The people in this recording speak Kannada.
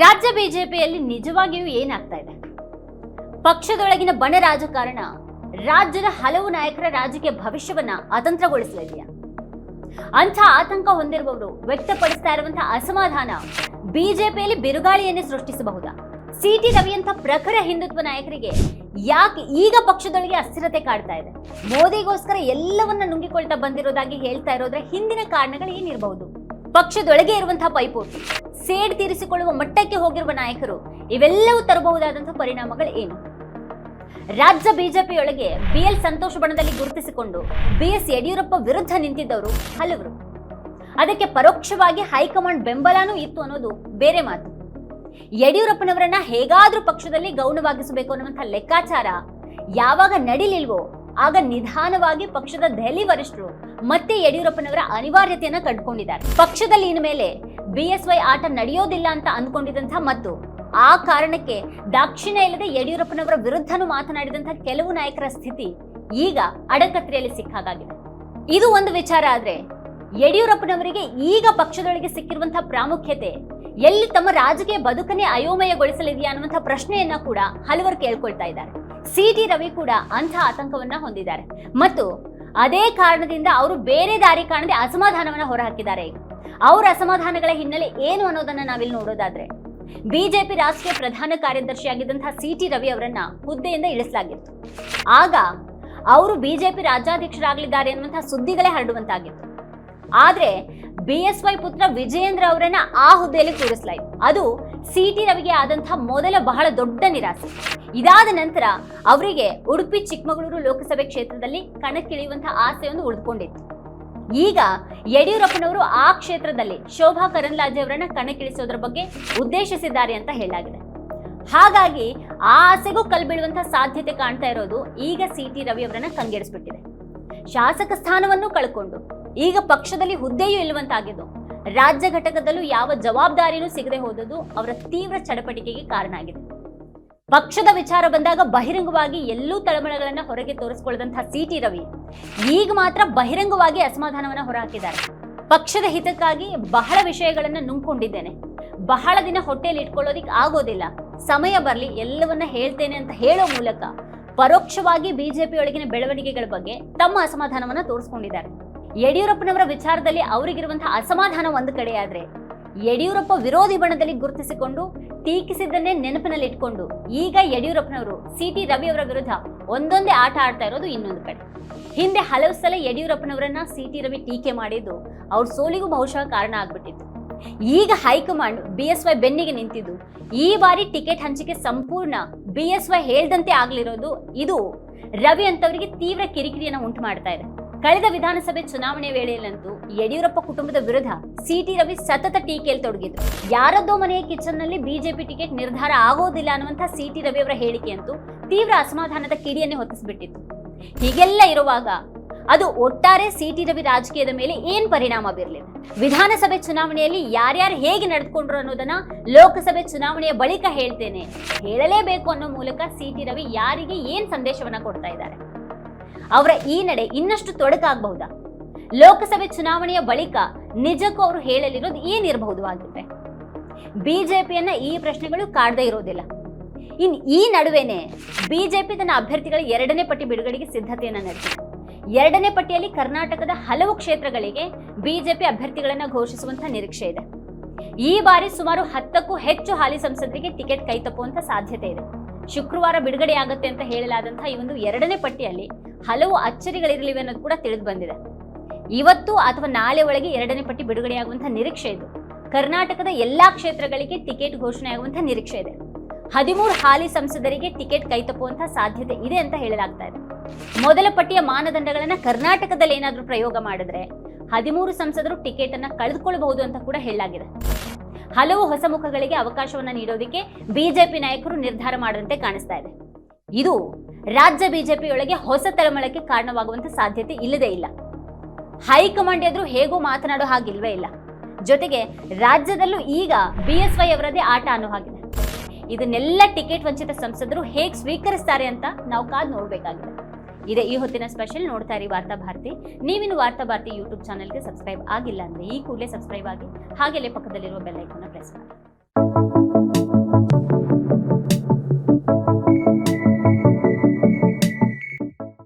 ರಾಜ್ಯ ಬಿಜೆಪಿಯಲ್ಲಿ ನಿಜವಾಗಿಯೂ ಏನಾಗ್ತಾ ಇದೆ? ಪಕ್ಷದೊಳಗಿನ ಬಣ ರಾಜಕಾರಣ, ರಾಜ್ಯದ ಹಲವು ನಾಯಕರ ರಾಜಕೀಯ ಭವಿಷ್ಯವನ್ನ ಅತಂತ್ರಗೊಳಿಸಲಿದೆಯಾ ಅಂಥ ಆತಂಕ ಹೊಂದಿರುವವರು ವ್ಯಕ್ತಪಡಿಸ್ತಾ ಇರುವಂತಹ ಅಸಮಾಧಾನ ಬಿಜೆಪಿಯಲ್ಲಿ ಬಿರುಗಾಳಿಯನ್ನೇ ಸೃಷ್ಟಿಸಬಹುದಾ? ಸಿಟಿ ರವಿಯಂತ ಪ್ರಖರ ಹಿಂದುತ್ವ ನಾಯಕರಿಗೆ ಯಾಕೆ ಈಗ ಪಕ್ಷದೊಳಗೆ ಅಸ್ಥಿರತೆ ಕಾಡ್ತಾ ಇದೆ? ಮೋದಿಗೋಸ್ಕರ ಎಲ್ಲವನ್ನ ನುಂಗಿಕೊಳ್ತಾ ಬಂದಿರೋದಾಗಿ ಹೇಳ್ತಾ ಇರೋದ್ರ ಹಿಂದಿನ ಕಾರಣಗಳು ಏನಿರಬಹುದು ಪಕ್ಷದೊಳಗೆ ಇರುವಂತಹ ಪೈಪೋಟಿ. ಸೇಡ್ ತೀರಿಸಿಕೊಳ್ಳುವ ಮಟ್ಟಕ್ಕೆ ಹೋಗಿರುವ ನಾಯಕರು, ಇವೆಲ್ಲವೂ ತರಬಹುದಾದಂತಹ ಪರಿಣಾಮಗಳು ಏನು? ರಾಜ್ಯ ಬಿಜೆಪಿಯೊಳಗೆ ಬಿಎಲ್ ಸಂತೋಷ ಬಣದಲ್ಲಿ ಗುರುತಿಸಿಕೊಂಡು ಬಿಎಸ್ ಯಡಿಯೂರಪ್ಪ ವಿರುದ್ಧ ನಿಂತಿದ್ದವರು ಹಲವರು. ಅದಕ್ಕೆ ಪರೋಕ್ಷವಾಗಿ ಹೈಕಮಾಂಡ್ ಬೆಂಬಲನೂ ಇತ್ತು ಅನ್ನೋದು ಬೇರೆ ಮಾತು. ಯಡಿಯೂರಪ್ಪನವರನ್ನ ಹೇಗಾದ್ರೂ ಪಕ್ಷದಲ್ಲಿ ಗೌಣವಾಗಿಸಬೇಕು ಅನ್ನುವಂಥ ಲೆಕ್ಕಾಚಾರ ಯಾವಾಗ ನಡಿಲಿಲ್ವೋ, ಆಗ ನಿಧಾನವಾಗಿ ಪಕ್ಷದ ದೆಹಲಿ ವರಿಷ್ಠರು ಮತ್ತೆ ಯಡಿಯೂರಪ್ಪನವರ ಅನಿವಾರ್ಯತೆಯನ್ನ ಕಂಡುಕೊಂಡಿದ್ದಾರೆ. ಪಕ್ಷದಲ್ಲಿ ಇನ್ಮೇಲೆ ಬಿಎಸ್ವೈ ಆಟ ನಡೆಯೋದಿಲ್ಲ ಅಂತ ಅಂದ್ಕೊಂಡಿದ್ದಂಥ ಮತ್ತು ಆ ಕಾರಣಕ್ಕೆ ದಾಕ್ಷಿಣ್ಯ ಇಲ್ಲದೆ ಯಡಿಯೂರಪ್ಪನವರ ವಿರುದ್ಧನೂ ಮಾತನಾಡಿದಂತಹ ಕೆಲವು ನಾಯಕರ ಸ್ಥಿತಿ ಈಗ ಅಡಕತ್ರೆಯಲ್ಲಿ ಸಿಕ್ಕಾಗಿದೆ ಇದು ಒಂದು ವಿಚಾರ ಆದ್ರೆ ಯಡಿಯೂರಪ್ಪನವರಿಗೆ ಈಗ ಪಕ್ಷದೊಳಗೆ ಸಿಕ್ಕಿರುವಂತಹ ಪ್ರಾಮುಖ್ಯತೆ, ಎಲ್ಲಿ ತಮ್ಮ ರಾಜಕೀಯ ಬದುಕನ್ನೇ ಅಯೋಮಯಗೊಳಿಸಲಿದೆಯಾ ಅನ್ನುವಂಥ ಪ್ರಶ್ನೆಯನ್ನ ಕೂಡ ಹಲವರು ಕೇಳ್ಕೊಳ್ತಾ ಇದ್ದಾರೆ. ಸಿ ಟಿ ರವಿ ಕೂಡ ಅಂಥ ಆತಂಕವನ್ನ ಹೊಂದಿದ್ದಾರೆ. ಮತ್ತು ಅದೇ ಕಾರಣದಿಂದ ಅವರು ಬೇರೆ ದಾರಿ ಕಾಣದೆ ಅಸಮಾಧಾನವನ್ನ ಹೊರಹಾಕಿದ್ದಾರೆ. ಈಗ ಅವರ ಅಸಮಾಧಾನಗಳ ಹಿನ್ನೆಲೆ ಏನು ಅನ್ನೋದನ್ನ ನಾವಿಲ್ಲಿ ನೋಡೋದಾದ್ರೆ, ಬಿಜೆಪಿ ರಾಷ್ಟ್ರೀಯ ಪ್ರಧಾನ ಕಾರ್ಯದರ್ಶಿಯಾಗಿದ್ದಂತಹ ಸಿ ಟಿ ರವಿ ಅವರನ್ನ ಹುದ್ದೆಯಿಂದ ಇಳಿಸಲಾಗಿತ್ತು. ಆಗ ಅವರು ಬಿಜೆಪಿ ರಾಜ್ಯಾಧ್ಯಕ್ಷರಾಗಲಿದ್ದಾರೆ ಅನ್ನುವಂತಹ ಸುದ್ದಿಗಳೇ ಹರಡುವಂತಾಗಿತ್ತು. ಆದ್ರೆ ಬಿ ಎಸ್ ವೈ ಪುತ್ರ ವಿಜಯೇಂದ್ರ ಅವರನ್ನ ಆ ಹುದ್ದೆಯಲ್ಲಿ ಕೂರಿಸಲಾಯಿತು. ಅದು ಸಿ ಟಿ ರವಿಗೆ ಆದಂತಹ ಮೊದಲ ಬಹಳ ದೊಡ್ಡ ನಿರಾಸೆ. ಇದಾದ ನಂತರ ಅವರಿಗೆ ಉಡುಪಿ ಚಿಕ್ಕಮಗಳೂರು ಲೋಕಸಭೆ ಕ್ಷೇತ್ರದಲ್ಲಿ ಕಣಕ್ಕಿಳಿಯುವಂತಹ ಆಸೆಯೊಂದು ಉಳಿದುಕೊಂಡಿತ್ತು ಈಗ ಯಡಿಯೂರಪ್ಪನವರು ಆ ಕ್ಷೇತ್ರದಲ್ಲಿ ಶೋಭಾ ಕರಂದ್ಲಾಜೆ ಅವರನ್ನ ಕಣಕ್ಕಿಳಿಸೋದ್ರ ಬಗ್ಗೆ ಉದ್ದೇಶಿಸಿದ್ದಾರೆ ಅಂತ ಹೇಳಲಾಗಿದೆ. ಹಾಗಾಗಿ ಆ ಆಸೆಗೂ ಕಲ್ಬೀಳುವಂತಹ ಸಾಧ್ಯತೆ ಕಾಣ್ತಾ ಇರೋದು ಈಗ ಸಿ ಟಿ ರವಿ ಅವರನ್ನ ಕಂಗೆಡಿಸ್ಬಿಟ್ಟಿದೆ. ಶಾಸಕ ಸ್ಥಾನವನ್ನು ಕಳ್ಕೊಂಡು, ಈಗ ಪಕ್ಷದಲ್ಲಿ ಹುದ್ದೆಯೂ ಇಲ್ಲವಂತಾಗಿದ್ದು ರಾಜ್ಯ ಘಟಕದಲ್ಲೂ ಯಾವ ಜವಾಬ್ದಾರಿನೂ ಸಿಗದೆ ಹೋದದ್ದು ಅವರ ತೀವ್ರ ಚಡಪಟಿಕೆಗೆ ಕಾರಣ ಆಗಿದೆ. ಪಕ್ಷದ ವಿಚಾರ ಬಂದಾಗ ಬಹಿರಂಗವಾಗಿ ಎಲ್ಲೂ ತಳಮಳಗಳನ್ನ ಹೊರಗೆ ತೋರಿಸಿಕೊಳ್ಳದಂತಹ ಸಿ ಟಿ ರವಿ ಈಗ ಮಾತ್ರ ಬಹಿರಂಗವಾಗಿ ಅಸಮಾಧಾನವನ್ನ ಹೊರಹಾಕಿದ್ದಾರೆ. ಪಕ್ಷದ ಹಿತಕ್ಕಾಗಿ ಬಹಳ ವಿಷಯಗಳನ್ನ ನುಂಗ್ಕೊಂಡಿದ್ದೇನೆ. ಬಹಳ ದಿನ ಹೊಟ್ಟೆಯಲ್ಲಿ ಇಟ್ಕೊಳ್ಳೋದಿಕ್ ಆಗೋದಿಲ್ಲ. ಸಮಯ ಬರಲಿ, ಎಲ್ಲವನ್ನ ಹೇಳ್ತೇನೆ ಅಂತ ಹೇಳೋ ಮೂಲಕ ಪರೋಕ್ಷವಾಗಿ ಬಿಜೆಪಿಯೊಳಗಿನ ಬೆಳವಣಿಗೆಗಳ ಬಗ್ಗೆ ತಮ್ಮ ಅಸಮಾಧಾನವನ್ನ ತೋರಿಸ್ಕೊಂಡಿದ್ದಾರೆ. ಯಡಿಯೂರಪ್ಪನವರ ವಿಚಾರದಲ್ಲಿ ಅವರಿಗಿರುವಂತಹ ಅಸಮಾಧಾನ ಒಂದು ಕಡೆಯಾದ್ರೆ ಯಡಿಯೂರಪ್ಪ ವಿರೋಧಿ ಬಣದಲ್ಲಿ ಗುರುತಿಸಿಕೊಂಡು ಟೀಕಿಸಿದ್ದನ್ನೇ ನೆನಪಿನಲ್ಲಿ ಇಟ್ಕೊಂಡು ಈಗ ಯಡಿಯೂರಪ್ಪನವರು ಸಿ ಟಿ ರವಿ ಅವರ ವಿರುದ್ಧ ಒಂದೊಂದೇ ಆಟ ಆಡ್ತಾ ಇರೋದು ಇನ್ನೊಂದು ಕಡೆ. ಹಿಂದೆ ಹಲವು ಸಲ ಯಡಿಯೂರಪ್ಪನವರನ್ನ ಸಿ ಟಿ ರವಿ ಟೀಕೆ ಮಾಡಿದ್ದು ಅವ್ರ ಸೋಲಿಗೂ ಬಹುಶಃ ಕಾರಣ ಆಗ್ಬಿಟ್ಟಿತ್ತು. ಈಗ ಹೈಕಮಾಂಡ್ ಬಿ ಎಸ್ ವೈ ಬೆನ್ನಿಗೆ ನಿಂತಿದ್ದು. ಈ ಬಾರಿ ಟಿಕೆಟ್ ಹಂಚಿಕೆ ಸಂಪೂರ್ಣ ಬಿ ಎಸ್ ವೈ ಹೇಳ್ದಂತೆ ಆಗ್ಲಿರೋದು ಇದು ರವಿ ಅಂತವರಿಗೆ ತೀವ್ರ ಕಿರಿಕಿರಿಯನ್ನು ಉಂಟು ಮಾಡ್ತಾ ಇದೆ. ಕಳೆದ ವಿಧಾನಸಭೆ ಚುನಾವಣೆ ವೇಳೆಯಲ್ಲಂತೂ ಯಡಿಯೂರಪ್ಪ ಕುಟುಂಬದ ವಿರುದ್ಧ ಸಿಟಿ ರವಿ ಸತತ ಟೀಕೆಯಲ್ಲಿ ತೊಡಗಿದ್ರು. ಯಾರದ್ದೋ ಮನೆಯ ಕಿಚನ್ನಲ್ಲಿ ಬಿಜೆಪಿ ಟಿಕೆಟ್ ನಿರ್ಧಾರ ಆಗೋದಿಲ್ಲ ಅನ್ನುವಂಥ ಸಿಟಿ ರವಿ ಅವರ ಹೇಳಿಕೆಯಂತೂ ತೀವ್ರ ಅಸಮಾಧಾನದ ಕಿಡಿಯನ್ನೇ ಹೊತ್ತಿಸ್ಬಿಟ್ಟಿತ್ತು. ಹೀಗೆಲ್ಲ ಇರುವಾಗ ಅದು ಒಟ್ಟಾರೆ ಸಿಟಿ ರವಿ ರಾಜಕೀಯದ ಮೇಲೆ ಏನ್ ಪರಿಣಾಮ ಬೀರಲಿದೆ? ವಿಧಾನಸಭೆ ಚುನಾವಣೆಯಲ್ಲಿ ಯಾರ್ಯಾರು ಹೇಗೆ ನಡೆದುಕೊಂಡ್ರು ಅನ್ನೋದನ್ನ ಲೋಕಸಭೆ ಚುನಾವಣೆಯ ಬಳಿಕ ಹೇಳ್ತೇನೆ. ಹೇಳಲೇಬೇಕು ಅನ್ನೋ ಮೂಲಕ ಸಿಟಿ ರವಿ ಯಾರಿಗೆ ಏನ್ ಸಂದೇಶವನ್ನ ಕೊಡ್ತಾ ಇದ್ದಾರೆ? ಅವರ ಈ ನಡೆ ಇನ್ನಷ್ಟು ತೊಡಕಾಗಬಹುದಾ? ಲೋಕಸಭೆ ಚುನಾವಣೆಯ ಬಳಿಕ ನಿಜಕ್ಕೂ ಅವರು ಹೇಳಲಿರೋದು ಏನಿರಬಹುದು ಆಗುತ್ತೆ ಬಿಜೆಪಿಯನ್ನ ಈ ಪ್ರಶ್ನೆಗಳು ಕಾಡದೇ ಇರೋದಿಲ್ಲ. ಇನ್ ಈ ನಡುವೆನೆ ಬಿಜೆಪಿ ತನ್ನ ಅಭ್ಯರ್ಥಿಗಳ ಎರಡನೇ ಪಟ್ಟಿ ಬಿಡುಗಡೆಗೆ ಸಿದ್ಧತೆಯನ್ನ ನಡೆಸಿದೆ. ಎರಡನೇ ಪಟ್ಟಿಯಲ್ಲಿ ಕರ್ನಾಟಕದ ಹಲವು ಕ್ಷೇತ್ರಗಳಿಗೆ ಬಿಜೆಪಿ ಅಭ್ಯರ್ಥಿಗಳನ್ನ ಘೋಷಿಸುವಂತ ನಿರೀಕ್ಷೆ ಇದೆ. ಈ ಬಾರಿ ಸುಮಾರು ಹತ್ತಕ್ಕೂ ಹೆಚ್ಚು ಹಾಲಿ ಸಂಸದರಿಗೆ ಟಿಕೆಟ್ ಕೈತಪ್ಪುವಂತ ಸಾಧ್ಯತೆ ಇದೆ. ಶುಕ್ರವಾರ ಬಿಡುಗಡೆಯಾಗುತ್ತೆ ಅಂತ ಹೇಳಲಾದಂತಹ ಈ ಒಂದು ಎರಡನೇ ಪಟ್ಟಿಯಲ್ಲಿ ಹಲವು ಅಚ್ಚರಿಗಳಿರಲಿವೆ ಅನ್ನೋದು ಕೂಡ ತಿಳಿದು ಬಂದಿದೆ. ಇವತ್ತು ಅಥವಾ ನಾಳೆ ಒಳಗೆ ಎರಡನೇ ಪಟ್ಟಿ ಬಿಡುಗಡೆಯಾಗುವಂತಹ ನಿರೀಕ್ಷೆ ಇದು. ಕರ್ನಾಟಕದ ಎಲ್ಲಾ ಕ್ಷೇತ್ರಗಳಿಗೆ ಟಿಕೆಟ್ ಘೋಷಣೆಯಾಗುವಂತಹ ನಿರೀಕ್ಷೆ ಇದೆ. ಹದಿಮೂರು ಹಾಲಿ ಸಂಸದರಿಗೆ ಟಿಕೆಟ್ ಕೈತಪ್ಪುವಂತಹ ಸಾಧ್ಯತೆ ಇದೆ ಅಂತ ಹೇಳಲಾಗ್ತಾ ಇದೆ. ಮೊದಲ ಪಟ್ಟಿಯ ಮಾನದಂಡಗಳನ್ನ ಕರ್ನಾಟಕದಲ್ಲಿ ಏನಾದರೂ ಪ್ರಯೋಗ ಮಾಡಿದ್ರೆ ಹದಿಮೂರು ಸಂಸದರು ಟಿಕೆಟ್ ಅನ್ನ ಕಳೆದುಕೊಳ್ಳಬಹುದು ಅಂತ ಕೂಡ ಹೇಳಲಾಗಿದೆ. ಹಲವು ಹೊಸ ಮುಖಗಳಿಗೆ ಅವಕಾಶವನ್ನ ನೀಡೋದಕ್ಕೆ ಬಿಜೆಪಿ ನಾಯಕರು ನಿರ್ಧಾರ ಮಾಡದಂತೆ ಕಾಣಿಸ್ತಾ ಇದೆ. ಇದು ರಾಜ್ಯ ಬಿಜೆಪಿಯೊಳಗೆ ಹೊಸ ತಳಮಳಕ್ಕೆ ಕಾರಣವಾಗುವಂತ ಸಾಧ್ಯತೆ ಇಲ್ಲದೇ ಇಲ್ಲ. ಹೈಕಮಾಂಡ್ ಎದುರು ಹೇಗೂ ಮಾತನಾಡೋ ಹಾಗಿಲ್ವೇ ಇಲ್ಲ. ಜೊತೆಗೆ ರಾಜ್ಯದಲ್ಲೂ ಈಗ ಬಿ ಎಸ್ ವೈ ಅವರದೇ ಆಟ ಅನ್ನೋ ಹಾಗಿದೆ. ಇದನ್ನೆಲ್ಲ ಟಿಕೆಟ್ ವಂಚಿತ ಸಂಸದರು ಹೇಗೆ ಸ್ವೀಕರಿಸ್ತಾರೆ ಅಂತ ನಾವು ಕಾದು ನೋಡಬೇಕಾಗಿದೆ. ಇದೇ ಈ ಹೊತ್ತಿನ ಸ್ಪೆಷಲ್ ನೋಡ್ತಾ ಇರಿ ವಾರ್ತಾ ಭಾರತಿ. ನೀವಿನ್ನು ವಾರ್ತಾ ಭಾರತಿ ಯೂಟ್ಯೂಬ್ ಚಾನಲ್ಗೆ ಸಬ್ಸ್ಕ್ರೈಬ್ ಆಗಿಲ್ಲ ಅಂದ್ರೆ ಈ ಕೂಡಲೇ ಸಬ್ಸ್ಕ್ರೈಬ್ ಆಗಿ ಹಾಗೆಲ್ಲೇ ಪಕ್ಕದಲ್ಲಿರುವ ಬೆಲ್ ಐಕಾನ್ನ ಪ್ರೆಸ್ ಮಾಡಿ.